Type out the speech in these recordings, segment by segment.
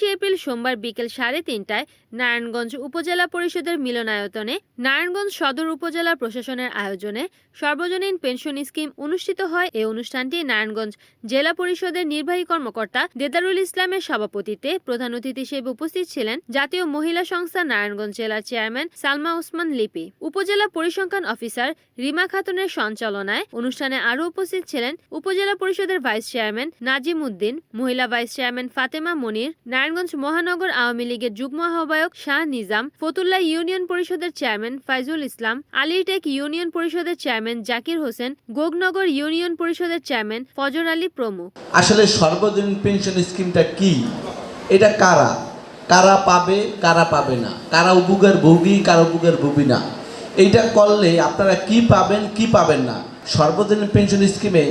উনত্রিশে এপ্রিল সোমবার বিকেল সাড়ে তিনটায় নারায়ণগঞ্জ উপজেলা পরিষদের মিলনায়তনে নারায়ণগঞ্জ সদর উপজেলা প্রশাসনের আয়োজনে সর্বজনীন পেনশন স্কিম অনুষ্ঠিত হয়। এই অনুষ্ঠানটি নারায়ণগঞ্জ জেলা পরিষদের নির্বাহী কর্মকর্তা দেদারুল ইসলামের সভাপতিত্বে প্রধান অতিথি হিসেবে উপস্থিত ছিলেন জাতীয় মহিলা সংস্থা নারায়ণগঞ্জ জেলার চেয়ারম্যান সালমা ওসমান লিপি। উপজেলা পরিসংখ্যান অফিসার রিমা খাতুনের সঞ্চালনায় অনুষ্ঠানে আরও উপস্থিত ছিলেন উপজেলা পরিষদের ভাইস চেয়ারম্যান নাজিম উদ্দিন মহিলা ভাইস চেয়ারম্যান ফাতেমা মনির নারায়ণগঞ্জ মহানগর আওয়ামী লীগের যুগ্ম আহ্বায়ক শাহ নিজাম, ফতুল্লাহ ইউনিয়ন পরিষদের চেয়ারম্যান ফাইজুল ইসলাম আলিরটেক ইউনিয়ন পরিষদের চেয়ারম্যান জাকির হোসেন, গোগনগর ইউনিয়ন পরিষদের চেয়ারম্যান ফজর আলী প্রমুখ। আসলে সর্বজনীন পেনশন স্কিমটা কি? এটা কারা? কারা পাবে কারা পাবে না? কারা উপকার ভোগী, কারা উপকার ভোগী না? এইটা করলে আপনারা কি পাবেন কি পাবেন না? সর্বজনীন পেনশন স্কিমে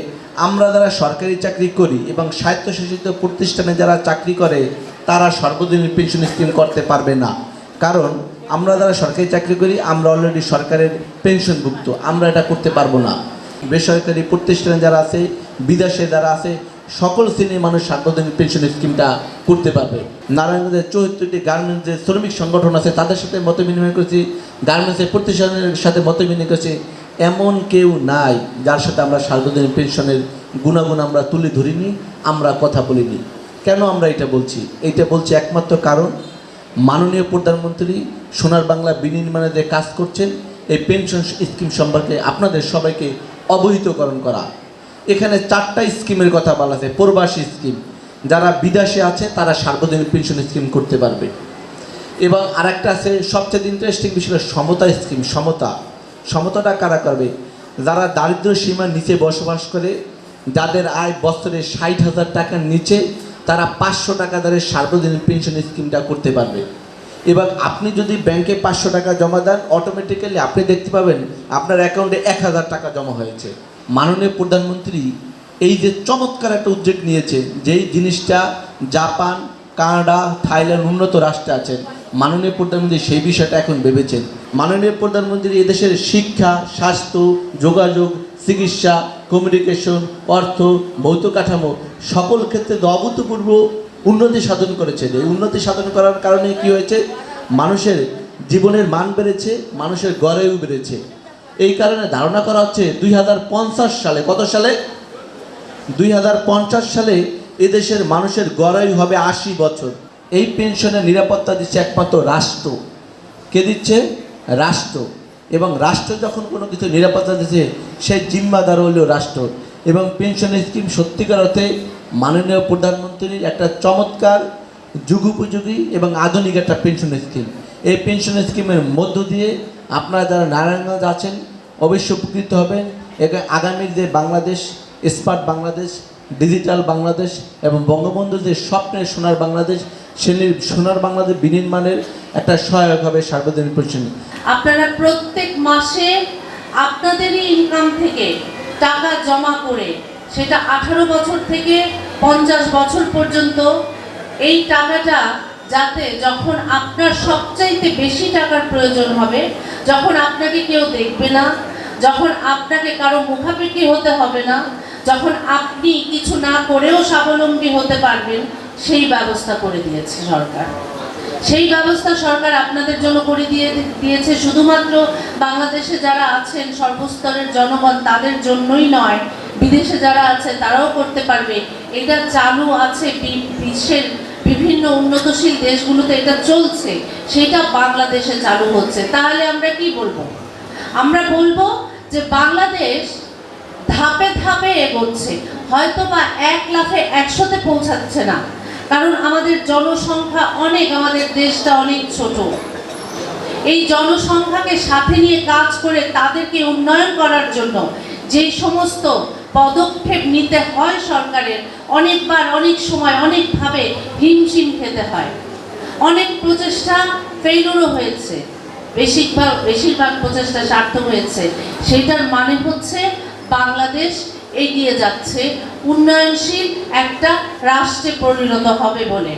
আমরা যারা সরকারি চাকরি করি এবং স্বায়ত্তশাসিত প্রতিষ্ঠানে যারা চাকরি করে তারা সর্বজনীন পেনশন স্কিম করতে পারবে না। কারণ আমরা যারা সরকারি চাকরি করি, আমরা অলরেডি সরকারের পেনশনভুক্ত আমরা এটা করতে পারব না। বেসরকারি প্রতিষ্ঠানে যারা আছে, বিদেশে যারা আছে, সকল শ্রেণির মানুষ সার্বজনীন পেনশন স্কিমটা করতে পারবে। নারায়ণগঞ্জের চৌহত্তরটি গার্মেন্টসের শ্রমিক সংগঠন আছে, তাদের সাথে মত বিনিময় করেছি গার্মেন্টসের প্রতিষ্ঠানের সাথে মত বিনিময় করেছি। এমন কেউ নাই, যার সাথে আমরা সার্বজনীন পেনশনের গুণাগুণ আমরা তুলে ধরিনি, আমরা কথা বলিনি। কেন আমরা এটা বলছি? এটা বলছি একমাত্র কারণ মাননীয় প্রধানমন্ত্রী সোনার বাংলা বিনির্মাণে যে কাজ করছেন, এই পেনশন স্কিম সম্পর্কে আপনাদের সবাইকে অবহিতকরণ করা। এখানে চারটা স্কিমের কথা বলা আছে, প্রবাসী স্কিম। যারা বিদেশে আছে, তারা সার্বজনীন পেনশন স্কিম করতে পারবে। এবং আরেকটা আছে, সবচেয়ে ইন্টারেস্টিং বিষয় সমতা স্কিম, সমতা। সমতাটা কারা করবে? যারা দারিদ্র সীমার নিচে বসবাস করে, যাদের আয় বছরে ষাট হাজার টাকার নিচে তারা পাঁচশো টাকা দরে সার্বজনীন পেনশন স্কিমটা করতে পারবে। এবার আপনি যদি ব্যাংকে পাঁচশো টাকা জমা দেন অটোমেটিক্যালি আপনি দেখতে পাবেন আপনার অ্যাকাউন্টে এক হাজার টাকা জমা হয়েছে। মাননীয় প্রধানমন্ত্রী এই যে চমৎকার একটা উদ্যোগ নিয়েছে, যেই জিনিসটা জাপান, কানাডা, থাইল্যান্ড উন্নত রাষ্ট্রে আছেন মাননীয় প্রধানমন্ত্রী সেই বিষয়টা এখন ভেবেছেন। মাননীয় প্রধানমন্ত্রী এদেশের শিক্ষা, স্বাস্থ্য, যোগাযোগ চিকিৎসা কমিউনিকেশন অর্থ, ভৌত কাঠামো, সকল ক্ষেত্রে অভূতপূর্ব উন্নতি সাধন করেছেন এই উন্নতি সাধন করার কারণে কি হয়েছে? মানুষের জীবনের মান বেড়েছে, মানুষের গড়েও বেড়েছে। এই কারণে ধারণা করা হচ্ছে দুই হাজার পঞ্চাশ সালে, কত সালে? দুই হাজার পঞ্চাশ সালে এদেশের মানুষের গড়াই হবে আশি বছর। এই পেনশনের নিরাপত্তা দিচ্ছে একমাত্র রাষ্ট্র। কে দিচ্ছে? রাষ্ট্র। এবং রাষ্ট্র যখন কোনো কিছু নিরাপত্তা দিচ্ছে সে জিম্মাদার হলেও রাষ্ট্র। এবং পেনশন স্কিম সত্যিকার অর্থে মাননীয় প্রধানমন্ত্রীর একটা চমৎকার যুগোপযোগী এবং আধুনিক একটা পেনশন স্কিম এই পেনশন স্কিমের মধ্য দিয়ে আপনারা যারা নারায়ণগঞ্জ আছেন, অবশ্যই উপকৃত হবেন। এবং আগামীর যে বাংলাদেশ, স্মার্ট বাংলাদেশ, ডিজিটাল বাংলাদেশ এবং বঙ্গবন্ধুর যে স্বপ্নের সোনার বাংলাদেশ সেলির সোনার বাংলাদেশ বিনির্মাণের একটা সহায়ক হবে সার্বজনীন পেনশন আপনারা প্রত্যেক মাসে আপনাদেরই ইনকাম থেকে টাকা জমা করে সেটা আঠারো বছর থেকে পঞ্চাশ বছর পর্যন্ত এই টাকাটা যাতে যখন আপনার সবচাইতে বেশি টাকার প্রয়োজন হবে, যখন আপনাকে কেউ দেখবে না, যখন আপনাকে কারও মুখাপেক্ষি হতে হবে না, যখন আপনি কিছু না করেও স্বাবলম্বী হতে পারবেন সেই ব্যবস্থা করে দিয়েছে সরকার। সেই ব্যবস্থা সরকার আপনাদের জন্য করে দিয়ে দিয়েছে। শুধুমাত্র বাংলাদেশে যারা আছেন, সর্বস্তরের জনগণ তাদের জন্যই নয়, বিদেশে যারা আছে তারাও করতে পারবে। এটা চালু আছে বিশ্বের বিভিন্ন উন্নতশীল দেশগুলোতে এটা চলছে। সেটা বাংলাদেশে চালু হচ্ছে। তাহলে আমরা কি বলব? আমরা বলব যে বাংলাদেশ ধাপে ধাপে এগোচ্ছে। হয়তো বা এক লাফে একশোতে পৌঁছাচ্ছে না। কারণ আমাদের জনসংখ্যা অনেক, আমাদের দেশটা অনেক ছোট। এই জনসংখ্যাকে সাথে নিয়ে কাজ করে তাদেরকে উন্নয়ন করার জন্য যে সমস্ত পদক্ষেপ নিতে হয় সরকারের, অনেকবার, অনেক সময়, অনেকভাবে হিমশিম খেতে হয়। অনেক প্রচেষ্টা ফেইলুরও হয়েছে। বেশিরভাগ বেশিরভাগ প্রচেষ্টা সার্থক হয়েছে। সেটার মানে হচ্ছে বাংলাদেশ এগিয়ে যাচ্ছে। উন্নয়নশীল একটা রাষ্ট্রে পরিণত হবে বলে।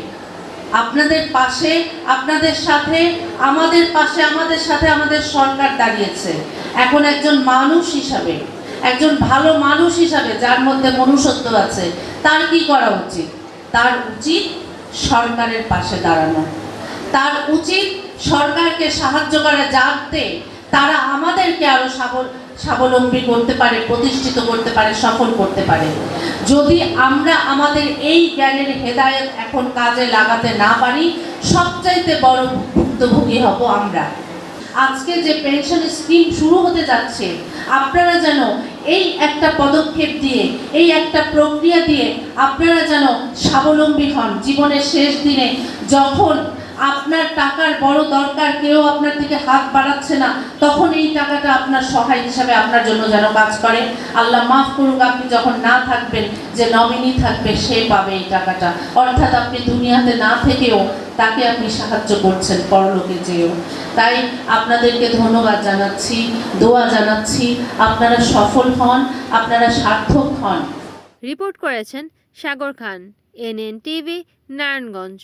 আপনাদের পাশে, আপনাদের সাথে, আমাদের পাশে, আমাদের সাথে আমাদের সরকার দাঁড়িয়েছে। এখন একজন মানুষ হিসাবে, একজন ভালো মানুষ হিসাবে যার মধ্যে মনুষ্যত্ব আছে, তার কি করা উচিত? তার উচিত সরকারের পাশে দাঁড়ানো। তার উচিত সরকারকে সাহায্য করা। যাতে তারা আমাদেরকে আরও স্বাবল- স্বাবলম্বী করতে পারে, প্রতিষ্ঠিত করতে পারে, সফল করতে পারে। যদি আমরা আমাদের এই জ্ঞানের হেদায়েত এখন কাজে লাগাতে না পারি, সবচাইতে বড় ভুক্তভোগী হব আমরা। আজকে যে পেনশন স্কিম শুরু হতে যাচ্ছে, আপনারা যেন এই একটা পদক্ষেপ দিয়ে, এই একটা প্রক্রিয়া দিয়ে আপনারা যেন স্বাবলম্বী হন। জীবনের শেষ দিনে যখন আপনার টাকার বড় দরকার, কেউ আপনার দিকে হাত বাড়াচ্ছে না, তখন এই টাকাটা আপনার সহায় হিসাবে আপনার জন্য যেন কাজ করে। আল্লাহ মাফ করুক, আপনি যখন না থাকবেন, যে নমিনি থাকবে, সে পাবে এই টাকাটা। অর্থাৎ আপনি দুনিয়াতে না থেকেও তাকে আপনি সাহায্য করছেন, পরলোকে যেও তাই আপনাদেরকে ধন্যবাদ জানাচ্ছি, দোয়া জানাচ্ছি, আপনারা সফল হন, আপনারা সার্থক হন। রিপোর্ট করেছেন সাগর খান, এনএন টিভি, নারায়ণগঞ্জ।